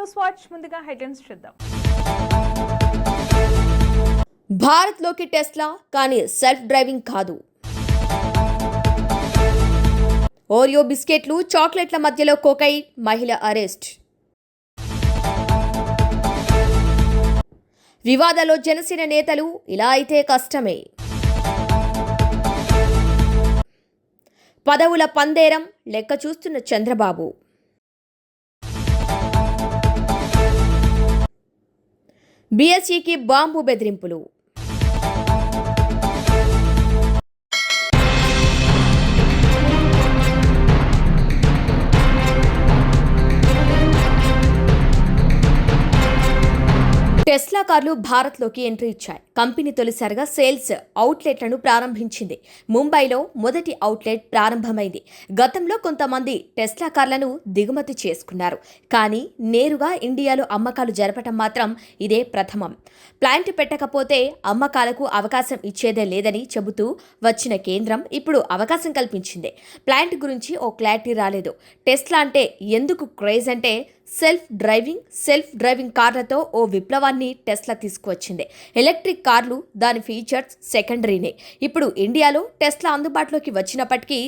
News watch ముందుగా headlines చూద్దాం. భారత్లోకి టెస్లా కానీ సెల్ఫ్ డ్రైవింగ్ కాదు. ఓరియో బిస్కెట్లు చాక్లెట్ల మధ్యలో కోకైన్ మహిళ అరెస్ట్. వివాదాలో జనసేన నేతలు ఇలా అయితే కష్టమే. పదవుల పందేరం లెక్క చూస్తున్న చంద్రబాబు. బీఎస్ఈకి బాంబు బెదిరింపులు. టెస్లా కార్లు భారత్లోకి ఎంట్రీ ఇచ్చాయి. కంపెనీ తొలిసారిగా సేల్స్ అవుట్లెట్లను ప్రారంభించింది. ముంబైలో మొదటి అవుట్లెట్ ప్రారంభమైంది. గతంలో కొంతమంది టెస్లా కార్లను దిగుమతి చేసుకున్నారు. కానీ నేరుగా ఇండియాలో అమ్మకాలు జరపటం మాత్రం ఇదే ప్రథమం. ప్లాంట్ పెట్టకపోతే అమ్మకాలకు అవకాశం ఇచ్చేదే లేదని చెబుతూ వచ్చిన కేంద్రం ఇప్పుడు అవకాశం కల్పించింది. ప్లాంట్ గురించి ఓ క్లారిటీ రాలేదు. టెస్లా అంటే ఎందుకు క్రేజ్ అంటే సెల్ఫ్ డ్రైవింగ్ సెల్ఫ్ డ్రైవింగ్ కార్లతో ఓ విప్లవాన్ని టెస్లా తీసుకువచ్చింది. ఎలక్ట్రిక్ కార్లు దాని ఫీచర్స్ సెకండరీనే. ఇప్పుడు ఇండియాలో టెస్లా అందుబాటులోకి వచ్చినప్పటికీ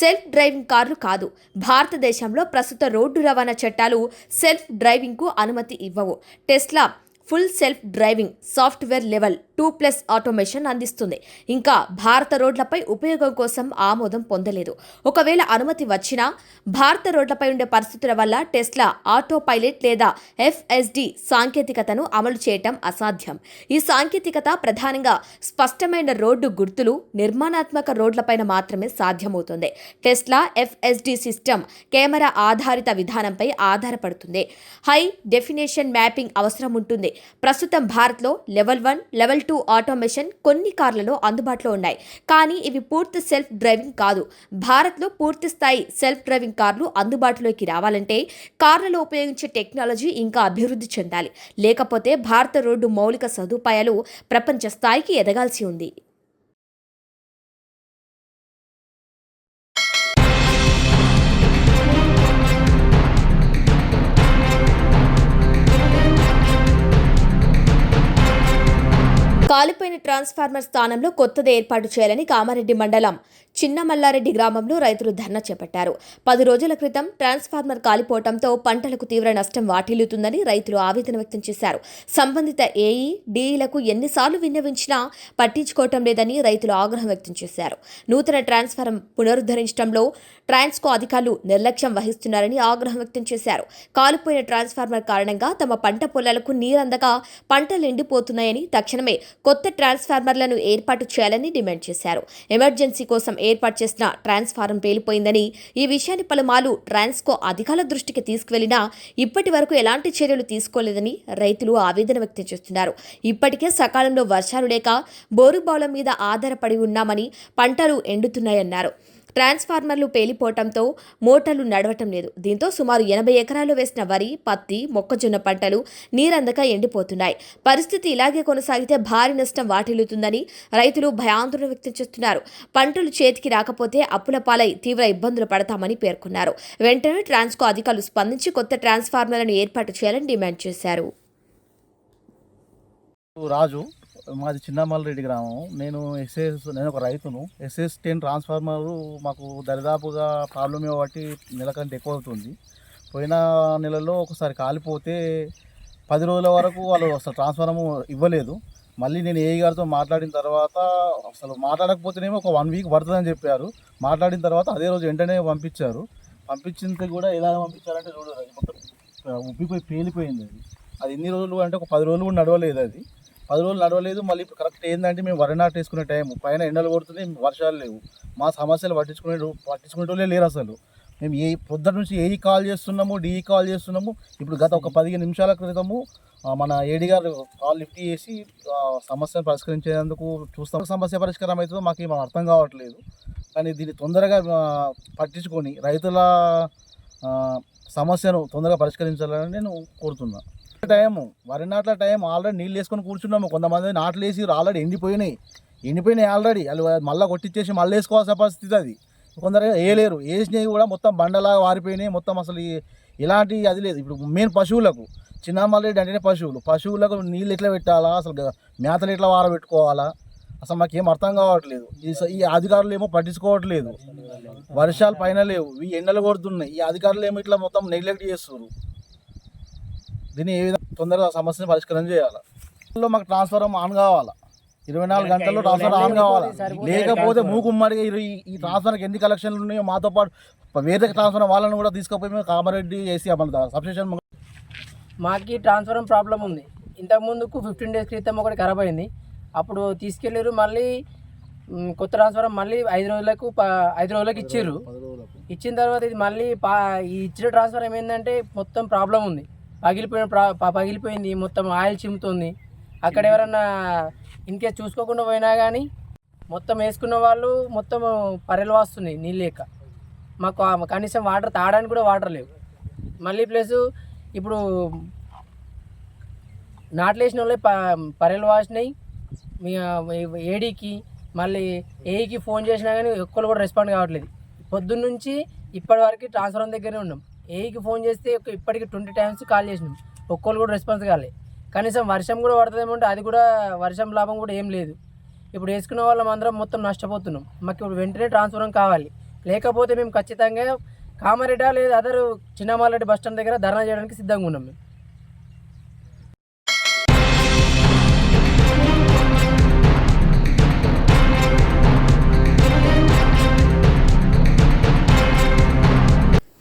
సెల్ఫ్ డ్రైవింగ్ కార్లు కాదు. భారతదేశంలో ప్రస్తుత రోడ్డు రవాణా చట్టాలు సెల్ఫ్ డ్రైవింగ్కు అనుమతి ఇవ్వవు. Tesla full self driving software level two plus automation అందిస్తుంది. ఇంకా భారత రోడ్లపై ఉపయోగం కోసం ఆమోదం పొందలేదు. ఒకవేళ అనుమతి వచ్చినా భారత రోడ్లపై ఉండే పరిస్థితుల వల్ల టెస్లా ఆటో పైలట్ లేదా ఎఫ్ఎస్డి సాంకేతికతను అమలు చేయటం అసాధ్యం. ఈ సాంకేతికత ప్రధానంగా స్పష్టమైన రోడ్డు గుర్తులు నిర్మాణాత్మక రోడ్లపైన మాత్రమే సాధ్యమవుతుంది. టెస్లా ఎఫ్ఎస్డి సిస్టమ్ కెమెరా ఆధారిత విధానంపై ఆధారపడుతుంది. హై డెఫినేషన్ మ్యాపింగ్ అవసరం ఉంటుంది. ప్రస్తుతం భారత్లో level one level two automation కొన్ని కార్లలో అందుబాటులో ఉన్నాయి. కానీ ఇవి పూర్తి సెల్ఫ్ డ్రైవింగ్ కాదు. భారత్లో పూర్తి స్థాయి సెల్ఫ్ డ్రైవింగ్ కార్లు అందుబాటులోకి రావాలంటే కార్లలో ఉపయోగించే టెక్నాలజీ ఇంకా అభివృద్ధి చెందాలి. లేకపోతే భారత రోడ్డు మౌలిక సదుపాయాలు ప్రపంచ స్థాయికి ఎదగాల్సి ఉంది. కాలిపోయిన ట్రాన్స్ఫార్మర్ స్థానంలో కొత్తది ఏర్పాటు చేయాలని కామారెడ్డి మండలం చిన్నమల్లారెడ్డి గ్రామంలో రైతులు ధర్నా చేపట్టారు. పది రోజుల క్రితం ట్రాన్స్ఫార్మర్ కాలిపోవడంతో పంటలకు తీవ్ర నష్టం వాటిల్లుతుందని రైతులు ఆవేదన వ్యక్తం చేశారు. సంబంధిత ఏఈ డీఈలకు ఎన్నిసార్లు విన్నవించినా పట్టించుకోవటం లేదని రైతులు ఆగ్రహం వ్యక్తం చేశారు. నూతన ట్రాన్స్ఫార్మర్ పునరుద్ధరించడంలో ట్రాన్స్కో అధికారులు నిర్లక్ష్యం వహిస్తున్నారని ఆగ్రహం వ్యక్తం చేశారు. కాలిపోయిన ట్రాన్స్ఫార్మర్ కారణంగా తమ పంట పొలాలకు నీరందక పంటలు ఎండిపోతున్నాయని తక్షణమే కొత్త ట్రాన్స్ఫార్మర్లను ఏర్పాటు చేయాలని డిమాండ్ చేశారు. ఎమర్జెన్సీ కోసం ఏర్పాటు చేసిన ట్రాన్స్ఫారం పేలిపోయిందని ఈ విషయాన్ని పలుమార్లు ట్రాన్స్కో అధికారుల దృష్టికి తీసుకువెళ్ళినా ఇప్పటి వరకు ఎలాంటి చర్యలు తీసుకోలేదని రైతులు ఆవేదన వ్యక్తం చేస్తున్నారు. ఇప్పటికే సకాలంలో వర్షాలు లేక బోరుబావుల మీద ఆధారపడి ఉన్నామని పంటలు ఎండుతున్నాయన్నారు. ట్రాన్స్ఫార్మర్లు పేలిపోవటంతో మోటార్లు నడవటం లేదు. దీంతో సుమారు ఎనభై ఎకరాలు వేసిన వరి పత్తి మొక్కజొన్న పంటలు నీరందక ఎండిపోతున్నాయి. పరిస్థితి ఇలాగే కొనసాగితే భారీ నష్టం వాటిల్లుతుందని రైతులు భయాందోళన వ్యక్తం చేస్తున్నారు. పంటలు చేతికి రాకపోతే అప్పుల పాలై తీవ్ర ఇబ్బందులు పడతామని పేర్కొన్నారు. వెంటనే ట్రాన్స్కో అధికారులు స్పందించి కొత్త ట్రాన్స్ఫార్మర్లను ఏర్పాటు చేయాలని డిమాండ్ చేశారు. రాజు మాది చిన్నమల్లరెడ్డి గ్రామం. నేను ఎస్ఎస్ నేను ఒక రైతును. ఎస్ఎస్ టెన్ ట్రాన్స్ఫార్మర్ మాకు దరిదాపుగా ప్రాబ్లం బట్టి నెల కంటే ఎక్కువ అవుతుంది. పోయిన నెలలో ఒకసారి కాలిపోతే పది రోజుల వరకు వాళ్ళు అసలు ట్రాన్స్ఫార్మర్ ఇవ్వలేదు. మళ్ళీ నేను ఏఈ గారితో మాట్లాడిన తర్వాత అసలు మాట్లాడకపోతేనేమో ఒక వన్ వీక్ పడుతుందని చెప్పారు. మాట్లాడిన తర్వాత అదే రోజు వెంటనే పంపించారు. పంపించింది కూడా ఎలా పంపించారంటే చూడు అది మొత్తం ఉబ్బిపోయి పేలిపోయింది అది. అది ఎన్ని రోజులు అంటే ఒక పది రోజులు కూడా నడవలేదు అది. పది రోజులు నడవలేదు. మళ్ళీ ఇప్పుడు కరెక్ట్ ఏంటంటే మేము వరి నాటు వేసుకునే టైం పైన ఎండలు కొడుతుంది వర్షాలు లేవు. మా సమస్యలు పట్టించుకునే పట్టించుకునే లేరు అసలు. మేము ఏ పొద్దుట నుంచి ఏఈ కాల్ చేస్తున్నాము డిఈ కాల్ చేస్తున్నాము. ఇప్పుడు గత ఒక పదిహేను నిమిషాల క్రితము మన ఏడి గారు కాల్ లిఫ్ట్ చేసి సమస్యను పరిష్కరించేందుకు చూస్తాం. సమస్య పరిష్కారం అవుతుందో మాకు ఏమో అర్థం కావట్లేదు. కానీ దీన్ని తొందరగా పట్టించుకొని రైతుల సమస్యను తొందరగా పరిష్కరించాలని నేను కోరుతున్నాను టైం వరి నాట్ల టైం ఆల్రెడీ నీళ్ళు వేసుకొని కూర్చున్నాము. కొంతమంది నాట్లు వేసి ఆల్రెడీ ఎండిపోయినాయి. ఎండిపోయినాయి ఆల్రెడీ. వాళ్ళు మళ్ళీ కొట్టించేసి మళ్ళీ వేసుకోవాల్సిన పరిస్థితి అది. కొందరు వేయలేరు. వేసినవి కూడా మొత్తం బండలాగా వారిపోయినాయి. మొత్తం అసలు ఇలాంటి అది లేదు. ఇప్పుడు మెయిన్ పశువులకు చిన్నమల్లెడ్డి అంటేనే పశువులు. పశువులకు నీళ్ళు ఎట్లా పెట్టాలా? అసలు మేతలు ఎట్లా వారబెట్టుకోవాలా? అసలు మాకేం అర్థం కావట్లేదు. ఈ స- ఈ అధికారులు ఏమో పట్టించుకోవట్లేదు. వర్షాలు పైన లేవు. ఈ ఎండలు కొడుతున్నాయి. ఈ అధికారులు ఏమో ఇట్లా మొత్తం నెగ్లెక్ట్ చేస్తున్నారు దీన్ని ఏ విధంగా తొందరగా సమస్యను పరిష్కారం చేయాలి? మాకు ట్రాన్స్ఫర్ ఆన్ కావాలా? ఇరవై నాలుగు గంటల్లో ట్రాన్స్ఫర్ ఆన్ కావాలా? లేకపోతే మూకుమ్మడిగా ఈ- ఈ ట్రాన్స్ఫర్కి ఎన్ని కలెక్షన్లు ఉన్నాయో మాతో పాటు వేరే ట్రాన్స్ఫర్ వాళ్ళని కూడా తీసుకుపోయి మేము కామారెడ్డి ఏసీ మన సబ్స్టేషన్ మాకి ట్రాన్స్ఫరం ప్రాబ్లం ఉంది. ఇంతకు ముందుకు ఫిఫ్టీన్ డేస్ క్రితం ఒకటి ఖరాబ్ అయింది. అప్పుడు తీసుకెళ్ళారు మళ్ళీ కొత్త ట్రాన్స్ఫరం మళ్ళీ ఐదు రోజులకు ఐదు రోజులకు ఇచ్చారు ఇచ్చిన తర్వాత ఇది మళ్ళీ పా ఈ ఇచ్చిన ట్రాన్స్ఫర్ ఏమైందంటే మొత్తం ప్రాబ్లం ఉంది. పగిలిపోయిన పగిలిపోయింది మొత్తం ఆయిల్ చిమ్ముతుంది. అక్కడ ఎవరన్నా ఇన్కేస్ చూసుకోకుండా పోయినా కానీ మొత్తం వేసుకున్న వాళ్ళు మొత్తం పర్రెలు వాస్తున్నాయి నీళ్ళు లేక మాకు కనీసం వాటర్ తాగడానికి కూడా వాటర్ లేవు. మళ్ళీ ప్లస్ ఇప్పుడు నాట్లేసిన వాళ్ళే ప పర్రెలు వాసినాయి. మీ ఏడీకి మళ్ళీ ఏఈకి ఫోన్ చేసినా కానీ ఒక్కరు కూడా రెస్పాండ్ కావట్లేదు. పొద్దున్న నుంచి ఇప్పటి వరకు ట్రాన్స్ఫర్ దగ్గరే ఉన్నాం. ఏఈకి ఫోన్ చేస్తే ఒక ఇప్పటికి ట్వంటీ టైమ్స్ కాల్ చేసినాం. ఒక్కరు కూడా రెస్పాన్స్ కాలే. కనీసం వర్షం కూడా పడుతుందేమో అంటే అది కూడా వర్షం లాభం కూడా ఏం లేదు. ఇప్పుడు వేసుకున్న వాళ్ళం అందరం మొత్తం నష్టపోతున్నాం. మాకు ఇప్పుడు వెంటనే ట్రాన్స్ఫర్ కావాలి. లేకపోతే మేము ఖచ్చితంగా కామారెడ్డ లేదా అదర్ చిన్నమారెడ్డి బస్ స్టాండ్ దగ్గర ధర్నా చేయడానికి సిద్ధంగా ఉన్నాం మేము.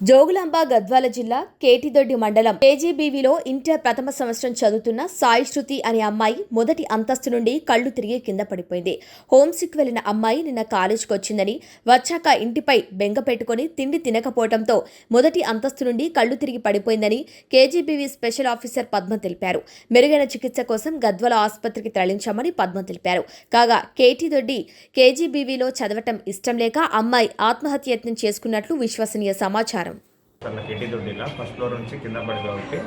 జోగులాంబ గద్వాల జిల్లా కేటిదొడ్డి మండలం కేజీబీవీలో ఇంటర్ ప్రథమ సంవత్సరం చదువుతున్న సాయి శృతి అనే అమ్మాయి మొదటి అంతస్తు నుండి కళ్ళు తిరిగి కింద పడిపోయింది. హోమ్సిక్ వెళ్ళిన అమ్మాయి నిన్న కాలేజీకి వచ్చిందని వచ్చాక ఇంటిపై బెంగ పెట్టుకుని తిండి తినకపోవడంతో మొదటి అంతస్తు నుండి కళ్ళు తిరిగి పడిపోయిందని కేజీబీవీ స్పెషల్ ఆఫీసర్ పద్మ తెలిపారు. మెరుగైన చికిత్స కోసం గద్వాల ఆసుపత్రికి తరలించామని పద్మ తెలిపారు. కాగా కేటీదొడ్డి కేజీబీవీలో చదవటం ఇష్టం లేక అమ్మాయి ఆత్మహత్య యత్నం చేసుకున్నట్లు విశ్వసనీయ సమాచారం. తన కేటీ దొడ్డిలా ఫస్ట్ ఫ్లోర్ నుంచి కింద పడి కాబట్టి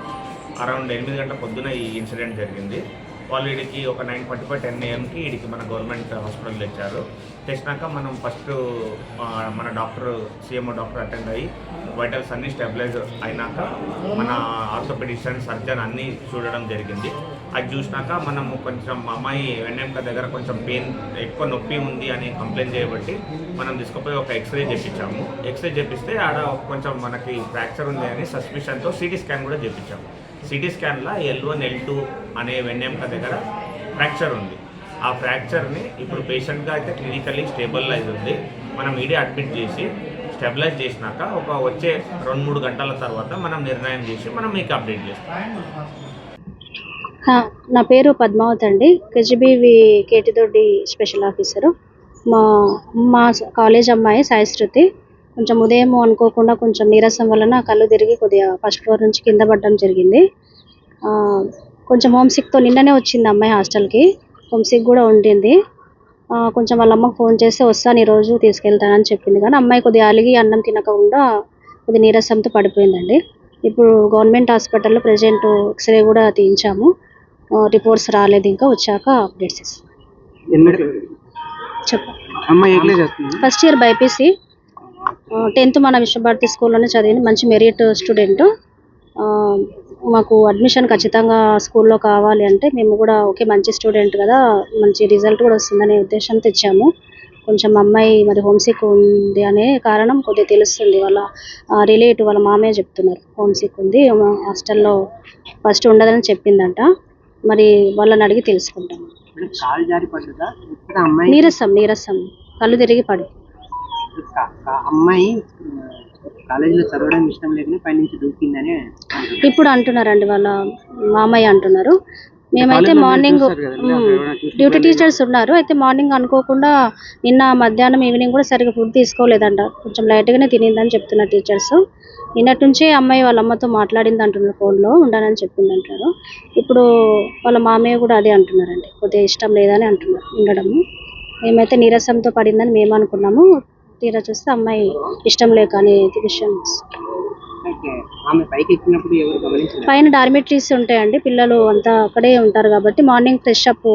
అరౌండ్ ఎనిమిది గంటల పొద్దున ఈ ఇన్సిడెంట్ జరిగింది. వాళ్ళు వీడికి ఒక నైన్ ఫార్టీ ఫైవ్ టెన్ ఏఎంకి వీడికి మన గవర్నమెంట్ హాస్పిటల్ తెచ్చారు. తెచ్చినాక మనం ఫస్ట్ మన డాక్టర్ సీఎంఓ డాక్టర్ అటెండ్ అయ్యి వైటల్స్ అన్నీ స్టెబిలైజ్ అయినాక మన ఆర్థోపెడిషన్ సర్జన్ అన్నీ చూడడం జరిగింది. అది చూసినాక మనము కొంచెం అమ్మాయి వెన్నెంక దగ్గర కొంచెం పెయిన్ ఎక్కువ నొప్పి ఉంది అని కంప్లైంట్ చేయబట్టి మనం తీసుకుపోయి ఒక ఎక్స్రే చేపించాము. ఎక్స్రే చేపిస్తే ఆడ కొంచెం మనకి ఫ్రాక్చర్ ఉంది అని సస్పిషన్తో సిటీ స్కాన్ కూడా చేపించాము. సిటీ స్కాన్లో ఎల్ వన్ ఎల్ టూ అనే వెన్నెంక దగ్గర ఫ్రాక్చర్ ఉంది. ఆ ఫ్రాక్చర్ని ఇప్పుడు పేషెంట్గా అయితే క్లినికల్లీ స్టేబులైజ్ ఉంది. మనం ఈడే అడ్మిట్ చేసి స్టెబిలైజ్ చేసినాక ఒక వచ్చే రెండు మూడు గంటల తర్వాత మనం నిర్ణయం చేసి మనం మీకు అప్డేట్ చేస్తాం. నా పేరు పద్మావతి అండి. కేజీబీవి కేటిదొడ్డి స్పెషల్ ఆఫీసరు మా మా కాలేజ్ అమ్మాయి సాయి కొంచెం ఉదయం అనుకోకుండా కొంచెం నీరసం వలన కళ్ళు తిరిగి కొద్దిగా ఫస్ట్ ఫ్లోర్ నుంచి కింద పడడం జరిగింది. కొంచెం హోమ్ సిక్తో నిన్ననే వచ్చింది అమ్మాయి హాస్టల్కి. హోమ్ సిక్ కూడా ఉండింది. కొంచెం వాళ్ళ అమ్మకి ఫోన్ చేస్తే వస్తాను ఈరోజు తీసుకెళ్తానని చెప్పింది. కానీ అమ్మాయి కొద్దిగా అలిగి అన్నం తినకుండా కొద్ది నీరసంతో పడిపోయిందండి. ఇప్పుడు గవర్నమెంట్ హాస్పిటల్లో ప్రజెంట్ ఎక్స్రే కూడా తీయించాము. రిపోర్ట్స్ రాలేదు ఇంకా వచ్చాక అప్డేట్స్ ఇస్తాం. చెప్పండి ఫస్ట్ ఇయర్ బైపీసీ. టెన్త్ మన విశ్వభారతి స్కూల్లోనే చదివింది మంచి మెరిట్ స్టూడెంట్. మాకు అడ్మిషన్ ఖచ్చితంగా స్కూల్లో కావాలి అంటే మేము కూడా ఓకే మంచి స్టూడెంట్ కదా మంచి రిజల్ట్ కూడా వస్తుందనే ఉద్దేశంతో ఇచ్చాము కొంచెం అమ్మాయి మరి హోమ్సిక్ ఉంది అనే కారణం కొద్దిగా తెలుస్తుంది. వాళ్ళ రిలేటివ్ వాళ్ళ మామయ్య చెప్తున్నారు. హోమ్సిక్ ఉంది హాస్టల్లో ఫస్ట్ ఉండదని చెప్పిందంట. మరి వాళ్ళని అడిగి తెలుసుకుంటాం కాలు జారి పడ్డదా? ఇక్కడ అమ్మాయి నీరసం నీరసం. కళ్ళు తిరిగి పడి అమ్మాయి కాలేజీలో చదవడం ఇష్టం లేకనే పైనుంచి దూకిందని. ఇప్పుడు అంటున్నారండి వాళ్ళ మామయ్య అంటున్నారు. మేమైతే మార్నింగ్ డ్యూటీ టీచర్స్ ఉన్నారు. అయితే మార్నింగ్ అనుకోకుండా నిన్న మధ్యాహ్నం ఈవినింగ్ కూడా సరిగ్గా ఫుడ్ తీసుకోలేదంట. కొంచెం లైట్గానే తినిందని చెప్తున్నారు టీచర్స్ నిన్నటి నుంచే అమ్మాయి వాళ్ళ అమ్మతో మాట్లాడింది అంటున్నారు ఫోన్లో ఉండనని చెప్పింది అంటారు ఇప్పుడు వాళ్ళ మామయ్య కూడా అదే అంటున్నారండి. కొద్దిగా ఇష్టం లేదని అంటున్నారు ఉండడము. మేమైతే నీరసంతో పడిందని మేము అనుకున్నాము తీరా చూస్తే అమ్మాయి ఇష్టం లేక అనేది విషయం. పైన డార్మెటరీస్ ఉంటాయండి. పిల్లలు అంతా అక్కడే ఉంటారు కాబట్టి మార్నింగ్ ఫ్రెష్ అప్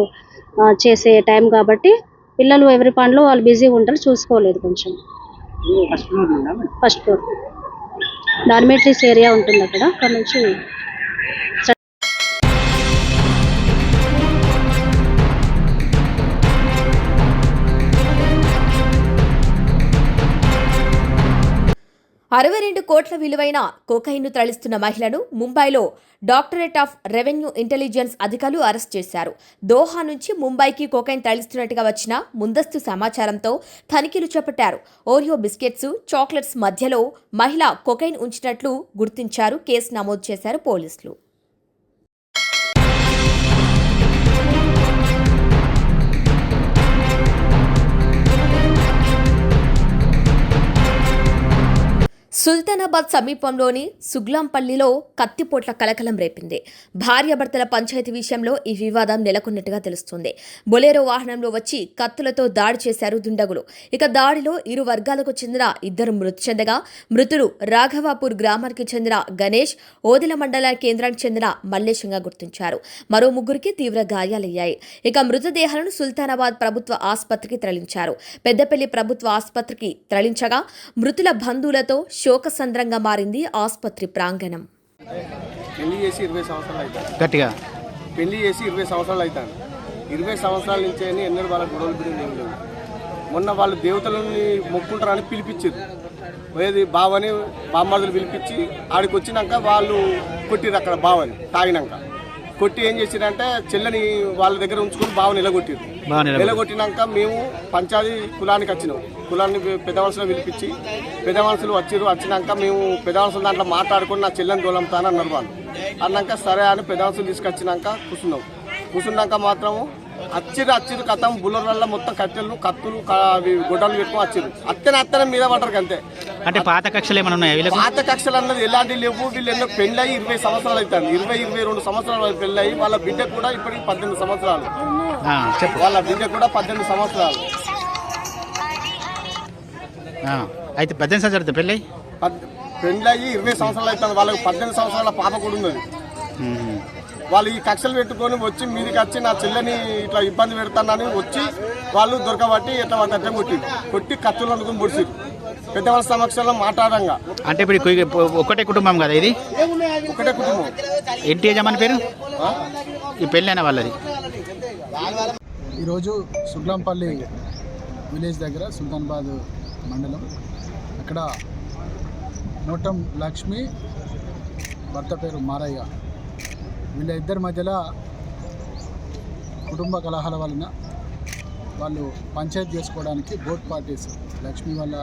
చేసే టైం కాబట్టి పిల్లలు ఎవరి పనిలో వాళ్ళు బిజీగా ఉంటారు చూసుకోలేదు కొంచెం? First floor. డార్మేటరీస్ ఏరియా ఉంటుంది అక్కడ. అక్కడ నుంచి అరవై రెండు కోట్ల విలువైన కోకైన్ను తరలిస్తున్న మహిళను ముంబైలో డాక్టరేట్ ఆఫ్ రెవెన్యూ ఇంటెలిజెన్స్ అధికారులు అరెస్ట్ చేశారు. దోహా నుంచి ముంబైకి కోకైన్ తరలిస్తున్నట్టుగా వచ్చిన ముందస్తు సమాచారంతో తనిఖీలు చేపట్టారు. ఓరియో బిస్కెట్స్ చాక్లెట్స్ మధ్యలో మహిళ కొకైన్ ఉంచినట్లు గుర్తించారు. కేసు నమోదు చేశారు పోలీసులు. సుల్తానాబాద్ సమీపంలోని సుగ్లాంపల్లిలో కత్తిపోట్ల కలకలం రేపింది. భార్యాభర్తల పంచాయతీ విషయంలో ఈ వివాదం నెలకొన్నట్టుగా తెలుస్తుంది. బొలేరో వాహనంలో వచ్చి కత్తులతో దాడి చేశారు దుండగులు. ఇక దాడిలో ఇరు వర్గాలకు చెందిన ఇద్దరు మృతి చెందగా మృతులు రాఘవాపూర్ గ్రామానికి చెందిన గణేష్ ఓదిల మండల కేంద్రానికి చెందిన మల్లేశంగా గుర్తించారు. మరో ముగ్గురికి తీవ్ర గాయాలయ్యాయి. ఇక మృతదేహాలను సుల్తానాబాద్ ప్రభుత్వ ఆసుపత్రికి తరలించారు. పెద్దపల్లి ప్రభుత్వ ఆసుపత్రికి తరలించగా మృతుల బంధువులతో శోకసంద్రంగా మారింది ఆసుపత్రి ప్రాంగణం. పెళ్ళి చేసి ఇరవై సంవత్సరాలు అవుతాయి గట్టిగా? పెళ్ళి చేసి ఇరవై సంవత్సరాలు అవుతాను ఇరవై సంవత్సరాల నుంచి అని ఎన్నడూ వాళ్ళ గొడవలు బిడ్డలు ఏం లేవు. మొన్న వాళ్ళు దేవతలని మొక్కుంటారని పిలిపించారు. ఏది బావని బామ్మర్దులు పిలిపించి ఆడికి వచ్చినాక వాళ్ళు కొట్టిరు అక్కడ బావని తాగినాక. కొట్టి ఏం చేసిరంటే చెల్లని వాళ్ళ దగ్గర ఉంచుకొని నిలగొట్టిరు బాగా నిలబడి నిలగొట్టినాక మేము పంచాయతీ కులానికి వచ్చినాం. కులాన్ని పెద్ద మనుషులు పిలిపించి పెద్ద మనుషులు వచ్చిరు వచ్చినాక మేము పెద్ద మనుషుల దాంట్లో మాట్లాడుకొని నా చెల్లెని దొలంతాను అన్నారు వాళ్ళు. అన్నాక సరే అని పెద్ద మనుషులు తీసుకొచ్చినాక కూర్చున్నాం. కూర్చున్నాక మాత్రము అచ్చిరు అచ్చిరు కథం బుల్లర్లలో మొత్తం కట్టెలు కత్తులు అవి గొడ్డలు పెట్టుకొని వచ్చిరు అత్తనే అత్తనే మీద పడ్డారు అంతే అంటే పాత కక్షలు ఏమైనా ఉన్నాయా పాత కక్షలు అన్నది ఎలాంటి లేవు వీళ్ళు ఎన్నో పెళ్ళయి ఇరవై సంవత్సరాలు అవుతారు ఇరవై ఇరవై రెండు సంవత్సరాలు వాళ్ళు పెళ్ళయి వాళ్ళ బిడ్డ కూడా ఇప్పటికి పద్దెనిమిది సంవత్సరాలు. వాళ్ళ బిడ్డ కూడా పద్దెనిమిది సంవత్సరాలు. అయితే పద్దెనిమిది సంవత్సరాలు పెళ్ళి పద్- పెళ్ళయి ఇరవై సంవత్సరాలు అవుతుంది. వాళ్ళకి పద్దెనిమిది సంవత్సరాల పాప కూడా ఉన్నది. వాళ్ళు ఈ కక్షలు పెట్టుకొని వచ్చి మీదికి వచ్చి నా చెల్లెని ఇట్లా ఇబ్బంది పెడతానని వచ్చి వాళ్ళు దొరకబట్టి ఇట్లా అడ్డం కొట్టి కొట్టి కత్తులు అనుకుని పొడిచిరు పెద్దవాళ్ళ సమక్షంలో మాట్లాడంగా. అంటే ఇప్పుడు ఒకటే కుటుంబం కదా ఇది? ఒకటే కుటుంబం. ఏంటి యజమాని పేరు? ఈ పెళ్ళైన వాళ్ళది. ఈరోజు సుగ్లాంపల్లి విలేజ్ దగ్గర సుల్తానాబాద్ మండలం. అక్కడ నోటం లక్ష్మి భర్త పేరు మారయ్య. వీళ్ళ ఇద్దరి మధ్యలో కుటుంబ కలహాల వలన వాళ్ళు పంచాయతీ చేసుకోవడానికి బోత్ పార్టీస్ లక్ష్మి వాళ్ళ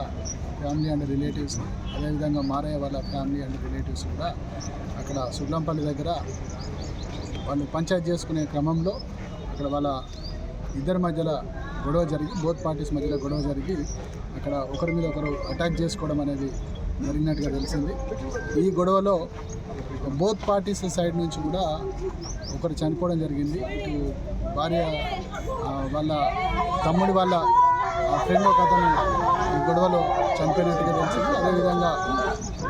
ఫ్యామిలీ అండ్ రిలేటివ్స్ అదేవిధంగా మారయ్య వాళ్ళ ఫ్యామిలీ అండ్ రిలేటివ్స్ కూడా అక్కడ సుడ్లంపల్లి దగ్గర వాళ్ళు పంచాయతీ చేసుకునే క్రమంలో అక్కడ వాళ్ళ ఇద్దరి మధ్యలో గొడవ జరిగి బోత్ పార్టీస్ మధ్యలో గొడవ జరిగి అక్కడ ఒకరి మీద ఒకరు అటాక్ చేసుకోవడం అనేది జరిగినట్టుగా తెలిసింది. ఈ గొడవలో బోత్ పార్టీస్ సైడ్ నుంచి కూడా ఒకరు చనిపోవడం జరిగింది. ఇటు భార్య వాళ్ళ తమ్ముడి వాళ్ళ ఫ్రెండ్ ఒక అతను ఈ గొడవలో చనిపోయినట్టుగా తెలిసింది. అదేవిధంగా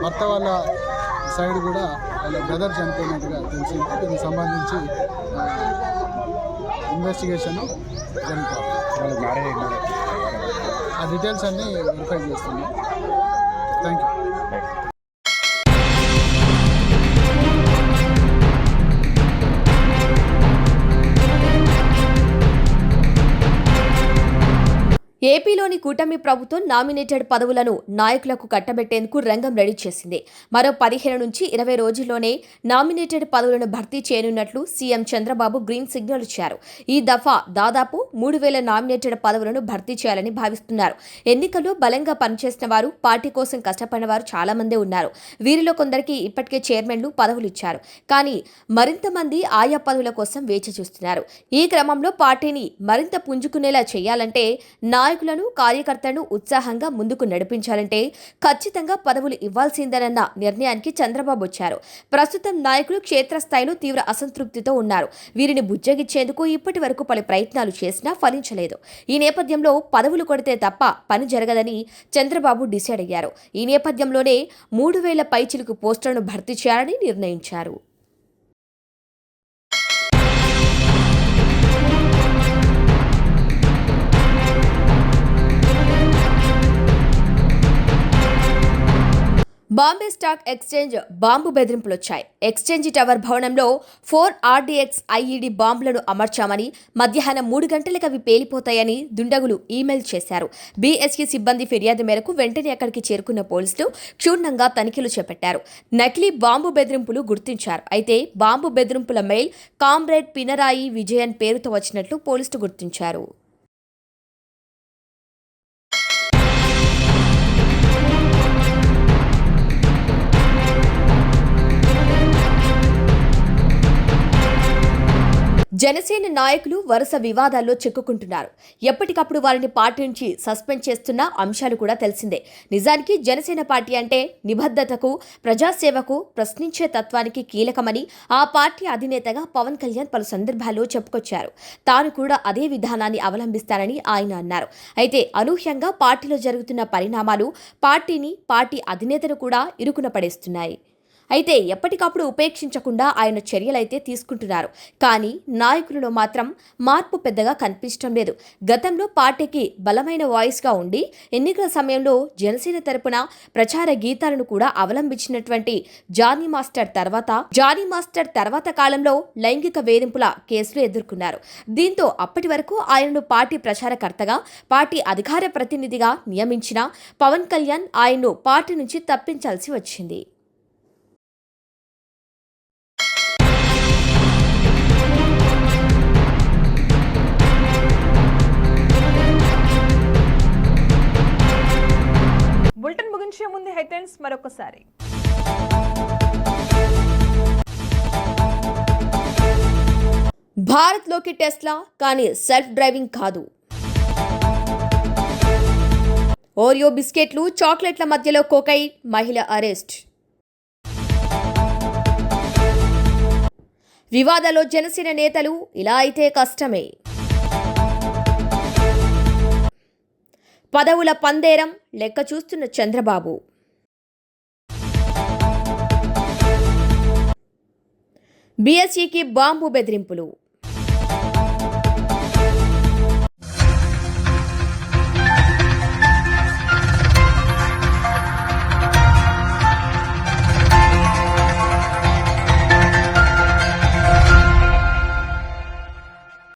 భర్త వాళ్ళ సైడ్ కూడా వాళ్ళ బ్రదర్ చనిపోయినట్టుగా తెలిసింది. దీనికి సంబంధించి ఇన్వెస్టిగేషన్ జరుగుతుంది. ఆ డీటెయిల్స్ అన్నీ వెరిఫై చేస్తున్నాం. ఏపీలోని కూటమి ప్రభుత్వం నామినేటెడ్ పదవులను నాయకులకు కట్టబెట్టేందుకు రంగం రెడీ చేసింది. మరో పదిహేను నుంచి ఇరవై రోజుల్లోనే నామినేటెడ్ పదవులను భర్తీ చేయనున్నట్లు సీఎం చంద్రబాబు గ్రీన్ సిగ్నల్ ఇచ్చారు. ఈ దఫా దాదాపు మూడు వేల నామినేటెడ్ పదవులను భర్తీ చేయాలని భావిస్తున్నారు. ఎన్నికల్లో బలంగా పనిచేసిన వారు పార్టీ కోసం కష్టపడిన వారు చాలా మందే ఉన్నారు. వీరిలో కొందరికి ఇప్పటికే చైర్మన్లు పదవులు ఇచ్చారు. కానీ మరింత మంది ఆయా పదవుల కోసం వేచి చూస్తున్నారు. ఈ క్రమంలో పార్టీని మరింత పుంజుకునేలా చేయాలంటే నాయకులను కార్యకర్తలను ఉత్సాహంగా ముందుకు నడిపించాలంటే ఖచ్చితంగా పదవులు ఇవ్వాల్సిందేనన్న నిర్ణయానికి చంద్రబాబు వచ్చారు. ప్రస్తుతం నాయకులు క్షేత్రస్థాయిలో తీవ్ర అసంతృప్తితో ఉన్నారు. వీరిని బుజ్జగించేందుకు ఇప్పటి వరకు పలు ప్రయత్నాలు చేసినా ఫలించలేదు. ఈ నేపథ్యంలో పదవులు కొడితే తప్ప పని జరగదని చంద్రబాబు డిసైడ్ అయ్యారు. ఈ నేపథ్యంలోనే మూడు వేల పైచిలుకు పోస్టులను భర్తీ చేయాలని నిర్ణయించారు. బాంబే స్టాక్ ఎక్స్చేంజ్ బాంబు బెదిరింపులొచ్చాయి. ఎక్స్చేంజ్ టవర్ భవనంలో ఫోర్ ఆర్డీఎక్స్ ఐఈడీ బాంబులను అమర్చామని మధ్యాహ్నం మూడు గంటలకు అవి పేలిపోతాయని దుండగులు ఈమెయిల్ చేశారు. బీఎస్ఈ సిబ్బంది ఫిర్యాదు మేరకు వెంటనే అక్కడికి చేరుకున్న పోలీసులు క్షుణ్ణంగా తనిఖీలు చేపట్టారు. నకిలీ బాంబు బెదిరింపులు గుర్తించారు. అయితే బాంబు బెదిరింపుల మెయిల్ కామ్రేడ్ పినరాయి విజయన్ పేరుతో వచ్చినట్లు పోలీసులు గుర్తించారు. జనసేన నాయకులు వరుస వివాదాల్లో చిక్కుకుంటున్నారు. ఎప్పటికప్పుడు వారిని పార్టీ నుంచి సస్పెండ్ చేస్తున్న అంశాలు కూడా తెలిసిందే. నిజానికి జనసేన పార్టీ అంటే నిబద్ధతకు ప్రజాసేవకు ప్రశ్నించే తత్వానికి కీలకమని ఆ పార్టీ అధినేతగా పవన్ కళ్యాణ్ పలు సందర్భాల్లో చెప్పుకొచ్చారు. తాను కూడా అదే విధానాన్ని అవలంబిస్తానని ఆయన అన్నారు. అయితే అనూహ్యంగా పార్టీలో జరుగుతున్న పరిణామాలు పార్టీని పార్టీ అధినేతను కూడా ఇరుకున పడేస్తున్నాయి. అయితే ఎప్పటికప్పుడు ఉపేక్షించకుండా ఆయన చర్యలైతే తీసుకుంటున్నారు. కానీ నాయకులలో మాత్రం మార్పు పెద్దగా కనిపించడం లేదు. గతంలో పార్టీకి బలమైన వాయిస్గా ఉండి ఎన్నికల సమయంలో జనసేన తరపున ప్రచార గీతాలను కూడా అవలంబించినటువంటి జానీ మాస్టర్ తర్వాత జానీ మాస్టర్ తర్వాత కాలంలో లైంగిక వేధింపుల కేసులు ఎదుర్కొన్నారు. దీంతో అప్పటి వరకు ఆయనను పార్టీ ప్రచారకర్తగా పార్టీ అధికార ప్రతినిధిగా నియమించిన పవన్ కళ్యాణ్ ఆయన్ను పార్టీ నుంచి తప్పించాల్సి వచ్చింది. బులెటిన్ ముగించే ముందు హెడ్లైన్స్ మరొకసారి. భారత్లోకి టెస్లా కానీ సెల్ఫ్ డ్రైవింగ్ కాదు. ఓరియో బిస్కెట్లు చాక్లెట్ల మధ్యలో కోకైన్ మహిళ అరెస్ట్. వివాదాల్లో జనసేన నేతలు ఇలా అయితే కష్టమే. పదవుల పందేరం లెక్క చూస్తున్న చంద్రబాబు. బీఎస్ఈకి బాంబు బెదిరింపులు.